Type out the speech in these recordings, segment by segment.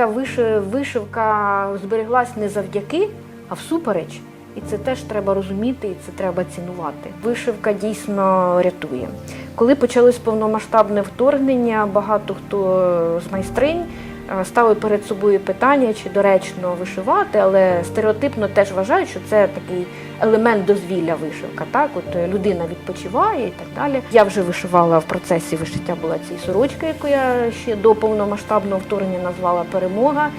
виши- вишивка збереглась не завдяки, а всупереч. І це теж треба розуміти, і це треба цінувати. Вишивка дійсно рятує. Коли почалось повномасштабне вторгнення, багато хто з майстринь е, ставив перед собою питання, чи доречно вишивати, але стереотипно теж вважають, що це такий елемент дозвілля вишивка. Так, от е, людина відпочиває і так далі. Я вже вишивала в процесі вишиття була цієї сорочки, яку я ще до повномасштабного вторгнення назвала перемога.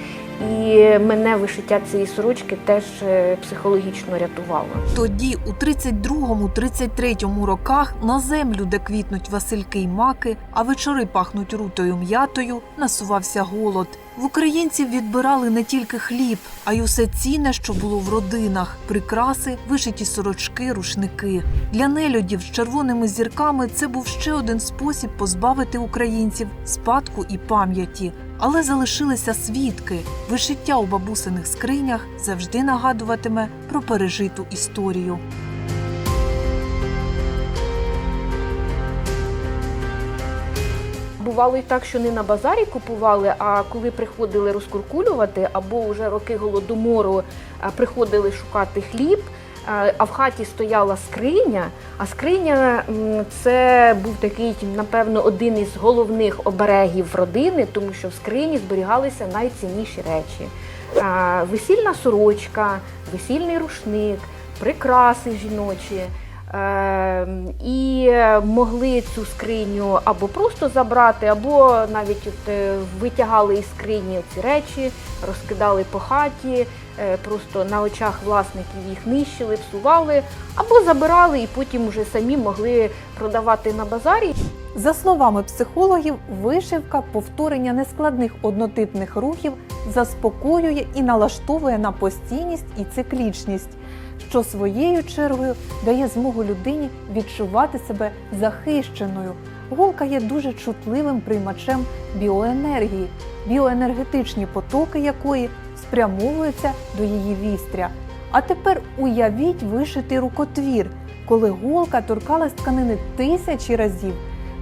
І мене вишиття цієї сорочки теж е, психологічно рятувало. Тоді, у 32-33 роках, на землю, де квітнуть васильки й маки, а вечори пахнуть рутою м'ятою, насувався голод. В українців відбирали не тільки хліб, а й усе цінне, що було в родинах: прикраси, вишиті сорочки, рушники. Для нелюдів з червоними зірками це був ще один спосіб позбавити українців спадку і пам'яті. Але залишилися свідки. Вишиття у бабусиних скринях завжди нагадуватиме про пережиту історію. Бувало і так, що не на базарі купували, а коли приходили розкуркулювати, або вже роки голодомору приходили шукати хліб. А, А в хаті стояла скриня, а скриня це був такий, напевно, один із головних оберегів родини, тому що в скрині зберігалися найцінніші речі. Весільна сорочка, весільний рушник, прикраси жіночі. Е, І могли цю скриню або просто забрати, або навіть от е, витягали із скрині ці речі, розкидали по хаті, е, просто на очах власників їх нищили, псували, або забирали і потім вже самі могли продавати на базарі. За словами психологів, вишивка повторення нескладних однотипних рухів заспокоює і налаштовує на постійність і циклічність, що своєю чергою дає змогу людині відчувати себе захищеною. Голка є дуже чутливим приймачем біоенергії, біоенергетичні потоки якої спрямовуються до її вістря. А тепер уявіть вишитий рукотвір, коли голка торкалась тканини тисячі разів.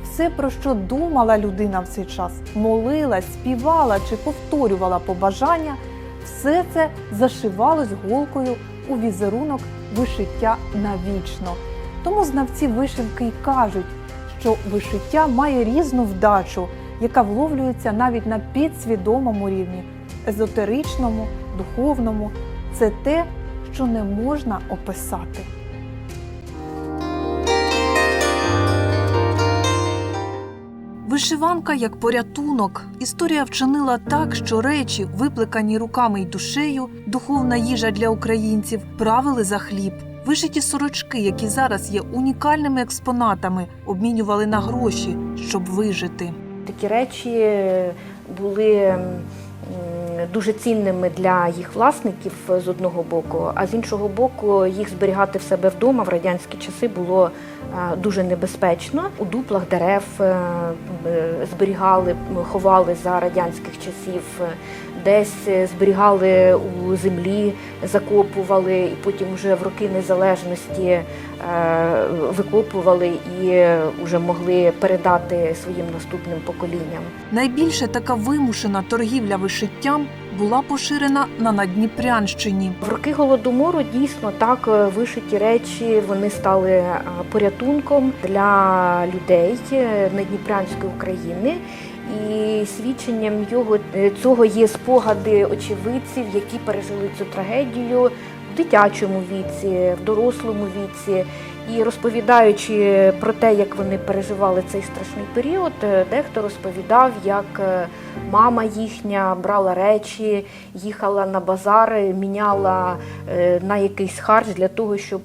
Все, про що думала людина в цей час, молилась, співала чи повторювала побажання, все це зашивалось голкою у візерунок вишиття навічно. Тому знавці вишивки й кажуть, що вишиття має різну вдачу, яка вловлюється навіть на підсвідомому рівні, езотеричному, духовному. Це те, що не можна описати. Вишиванка як порятунок. Історія вчинила так, що речі, виплекані руками й душею, духовна їжа для українців, правили за хліб. Вишиті сорочки, які зараз є унікальними експонатами, обмінювали на гроші, щоб вижити. Такі речі були дуже цінними для їх власників з одного боку, а з іншого боку, їх зберігати в себе вдома в радянські часи було дуже небезпечно. У дуплах дерев е, е, зберігали, ховали за радянських часів, е, десь е, зберігали у землі, закопували, і потім вже в роки незалежності е, викопували і вже могли передати своїм наступним поколінням. Найбільше така вимушена торгівля вишиттям була поширена на Надніпрянщині. В роки голодомору дійсно так е, вишиті речі вони стали е, порятунком для людей е, Надніпрянської України. І свідченням його цього є спогади очевидців, які пережили цю трагедію в дитячому віці, в дорослому віці. І розповідаючи про те, як вони переживали цей страшний період, е, дехто розповідав, як е, мама їхня брала речі, їхала на базари, міняла е, на якийсь харч для того, щоб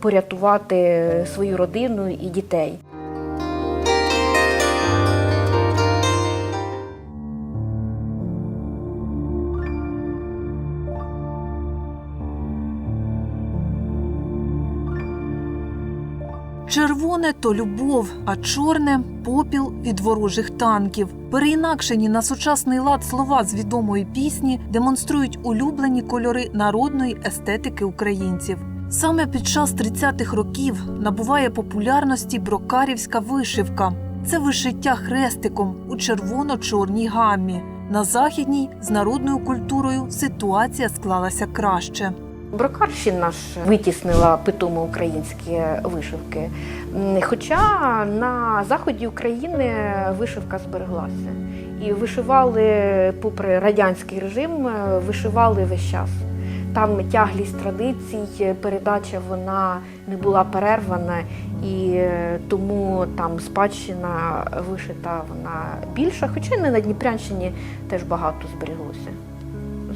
порятувати свою родину і дітей. Червоне то любов, а чорне попіл від ворожих танків. Переінакшені на сучасний лад слова з відомої пісні демонструють улюблені кольори народної естетики українців. Саме під час 30-х років набуває популярності брокарівська вишивка. Це вишиття хрестиком у червоно-чорній гаммі. На західній з народною культурою ситуація склалася краще. Брокарщина ж витіснила питомо українські вишивки. Хоча на заході України вишивка збереглася. І вишивали, попри радянський режим, е, вишивали весь час. Там тяглість традицій, передача вона не була перервана, і е, тому там спадщина вишита вона більша. Хоча й не на Дніпрянщині теж багато збереглося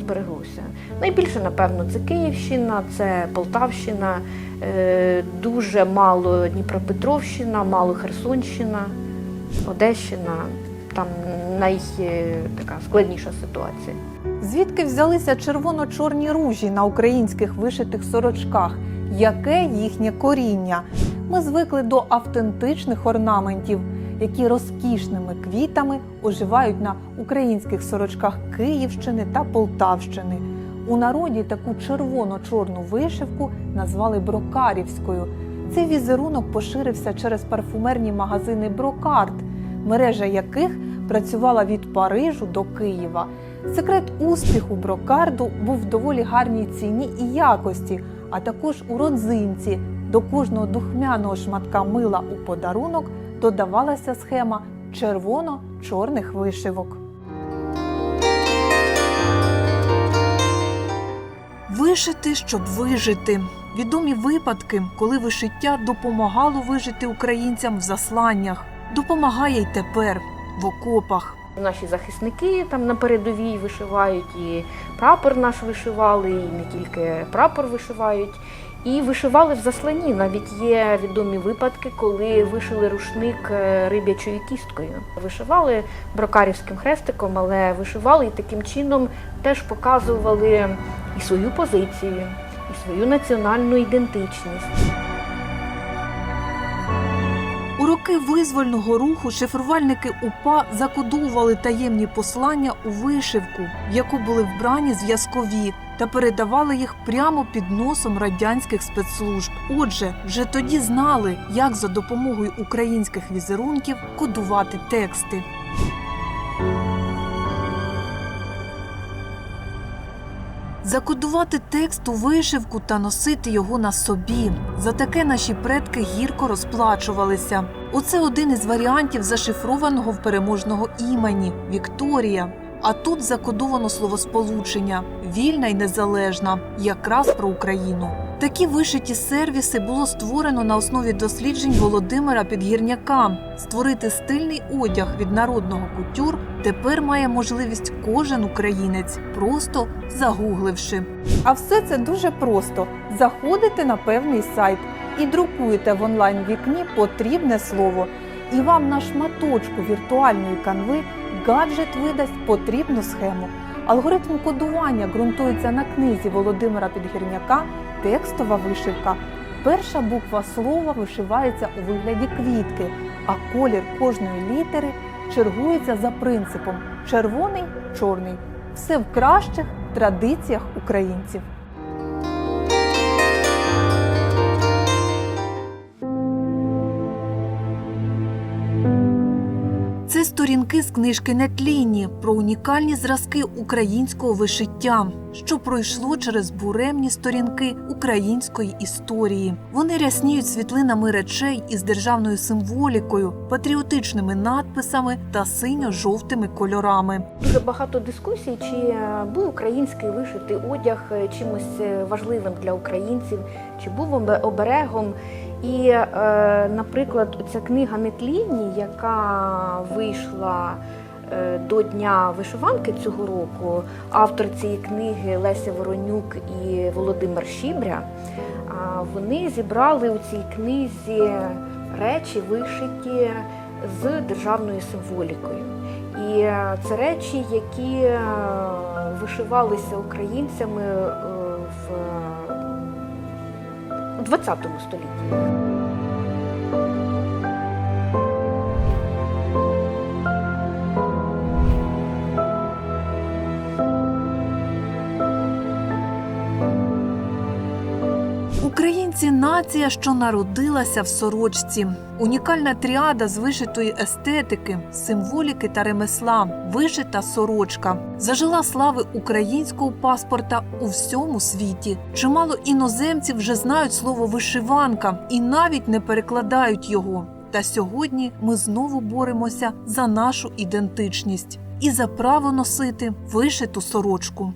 збереглося. Найбільше, напевно, це Київщина, це Полтавщина, е, дуже мало Дніпропетровщина, мало Херсонщина, Одещина. Там най, е, така складніша ситуація. Звідки взялися червоно-чорні ружі на українських вишитих сорочках? Яке їхнє коріння? Ми звикли до автентичних орнаментів, які розкішними квітами оживають на українських сорочках Київщини та Полтавщини. У народі таку червоно-чорну вишивку назвали брокарівською. Цей візерунок поширився через парфумерні магазини Брокарт, мережа яких працювала від Парижу до Києва. Секрет успіху брокарду був в доволі гарній ціні і якості, а також у родзинці. До кожного духмяного шматка мила у подарунок додавалася схема червоно-чорних вишивок. Вишити, щоб вижити. Відомі випадки, коли вишиття допомагало вижити українцям в засланнях, допомагає й тепер в окопах. Наші захисники там на передовій вишивають, і прапор наш вишивали, і не тільки прапор вишивають. І вишивали в засланні. Навіть є відомі випадки, коли вишили рушник е, риб'ячою кісткою. Вишивали брокарівським хрестиком, але вишивали і таким чином теж показували і свою позицію, і свою національну ідентичність. Роки визвольного руху шифрувальники УПА закодовували таємні послання у вишивку, в яку були вбрані зв'язкові, та передавали їх прямо під носом радянських спецслужб. Отже, вже тоді знали, як за допомогою українських візерунків кодувати тексти. Закодувати текст у вишивку та носити його на собі. За таке наші предки гірко розплачувалися. Оце один із варіантів зашифрованого в переможного імені Вікторія. А тут закодовано словосполучення вільна й незалежна, якраз про Україну. Такі вишиті сервіси було створено на основі досліджень Володимира Підгірняка. Створити стильний одяг від народного кутюр тепер має можливість кожен українець, просто загугливши. А все це дуже просто: заходите на певний сайт і друкуєте в онлайн вікні потрібне слово, і вам на шматочку віртуальної канви гаджет видасть потрібну схему. Алгоритм кодування ґрунтується на книзі Володимира Підгірняка Текстова вишивка. Перша буква слова вишивається у вигляді квітки, а колір кожної літери чергується за принципом червоний чорний. Все в кращих традиціях українців. Сторінки з книжки Нетлінні про унікальні зразки українського вишиття, що пройшло через буремні сторінки української історії. Вони рясніють світлинами речей із державною символікою, патріотичними надписами та синьо-жовтими кольорами. Дуже багато дискусій, чи був український вишитий одяг чимось важливим для українців, чи був обе- оберегом. І, е, наприклад, ця книга Нетлінні, яка вийшла е, до Дня вишиванки цього року, автор цієї книги Леся Воронюк і Володимир Щібря, а, вони зібрали у цій книзі речі, вишиті з державною символікою. І е, це речі, які е, вишивалися українцями е, 20 столітті. Нація, що народилася в сорочці. Унікальна тріада з вишитої естетики, символіки та ремесла, вишита сорочка, зажила слави українського паспорта у всьому світі. Чимало іноземців вже знають слово вишиванка і навіть не перекладають його. Та сьогодні ми знову боремося за нашу ідентичність і за право носити вишиту сорочку.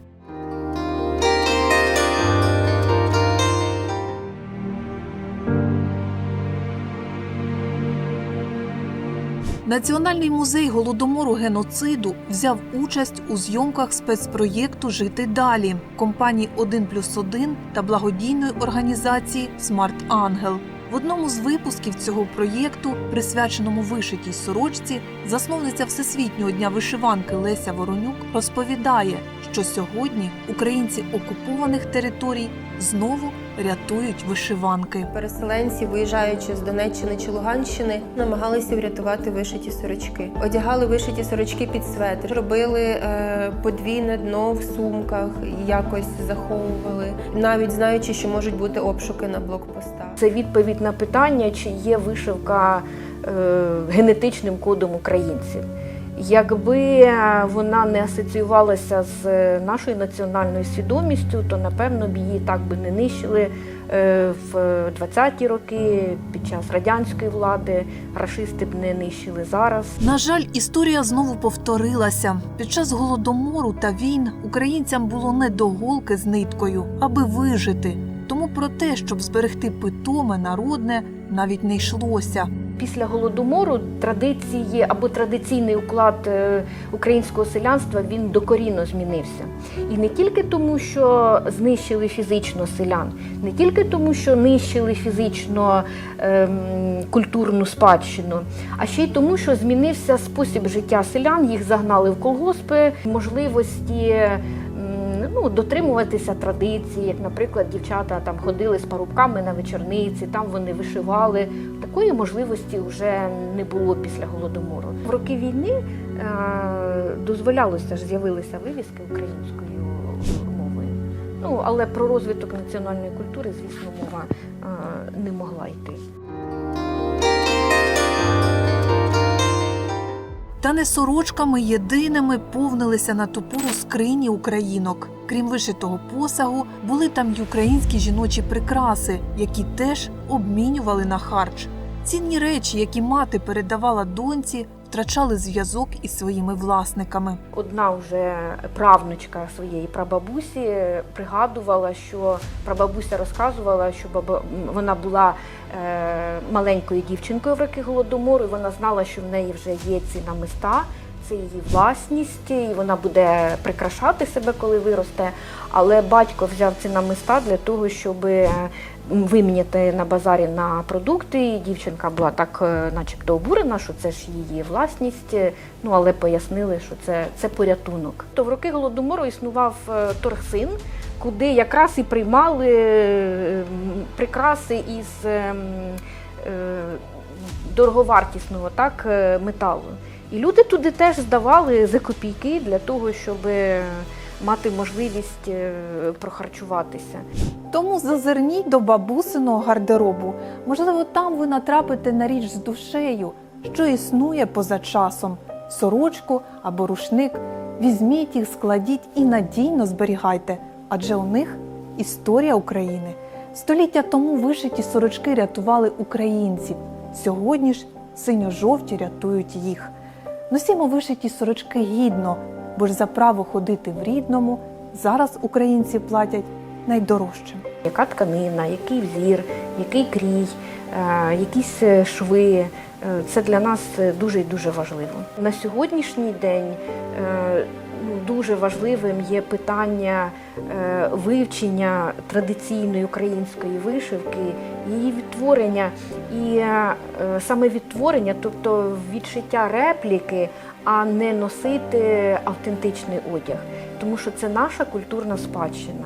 Національний музей голодомору геноциду взяв участь у зйомках спецпроєкту Жити далі компанії 1 плюс 1 та благодійної організації Смарт Ангел. В одному з випусків цього проєкту, присвяченому вишитій сорочці, засновниця Всесвітнього дня вишиванки Леся Воронюк розповідає, що сьогодні українці окупованих територій знову рятують вишиванки. Переселенці, виїжджаючи з Донеччини чи Луганщини, намагалися врятувати вишиті сорочки. Одягали вишиті сорочки під светр, робили е, подвійне дно в сумках, якось заховували, навіть знаючи, що можуть бути обшуки на блокпостах. Це відповідь на питання, чи є вишивка е, генетичним кодом українців. Якби вона не асоціювалася з нашою національною свідомістю, то напевно б її так би не нищили е, в 20-ті роки під час радянської влади. Рашисти б не нищили зараз. На жаль, історія знову повторилася. Під час голодомору та війн українцям було не до голки з ниткою, аби вижити. Тому про те, щоб зберегти питоме народне, навіть не йшлося. Після голодомору традиції або традиційний уклад е, українського селянства він докорінно змінився. І не тільки тому, що знищили фізично селян, не тільки тому, що нищили фізично ем, культурну спадщину, а ще й тому, що змінився спосіб життя селян, їх загнали в колгоспи, можливості. Ну, дотримуватися традицій, як, наприклад, дівчата там ходили з парубками на вечорниці, там вони вишивали. Такої можливості вже не було після голодомору. В роки війни е, дозволялося ж з'явилися вивіски українською мовою. Ну але про розвиток національної культури, звісно, мова е, не могла йти. Та не сорочками єдиними повнилися на ту пору скрині українок. Крім вишитого посагу, були там й українські жіночі прикраси, які теж обмінювали на харч. Цінні речі, які мати передавала доньці, втрачали зв'язок із своїми власниками. Одна вже правнучка своєї прабабусі пригадувала, що прабабуся розказувала, що баба вона була е, маленькою дівчинкою в роки голодомору. і Вона знала, що в неї вже є ці намиста. Це її власність, і вона буде прикрашати себе, коли виросте. Але батько взяв ці намиста для того, щоб е, виміняти на базарі на продукти. І дівчинка була так, е, начебто, обурена, що це ж її власність. е, Ну але пояснили, що це, це порятунок. То в роки голодомору існував торгсин, куди якраз і приймали прикраси із е, м, е, дороговартісного так, е, металу. І люди туди теж здавали за копійки для того, щоб е, мати можливість е, прохарчуватися. Тому зазирніть до бабусиного гардеробу. Можливо, там ви натрапите на річ з душею, що існує поза часом сорочку або рушник. Візьміть їх, складіть і надійно зберігайте, адже у них історія України. Століття тому вишиті сорочки рятували українців. Сьогодні ж синьо-жовті рятують їх. Носімо вишиті сорочки гідно, бо ж за право ходити в рідному зараз українці платять найдорожчим. Яка тканина, який взір, який крій, е, якісь е, шви. Е, Це для нас дуже і дуже важливо. На сьогоднішній день дуже важливим є питання е, вивчення традиційної української вишивки, її відтворення і е, саме відтворення, тобто відшиття репліки, а не носити автентичний одяг, тому що це наша культурна спадщина.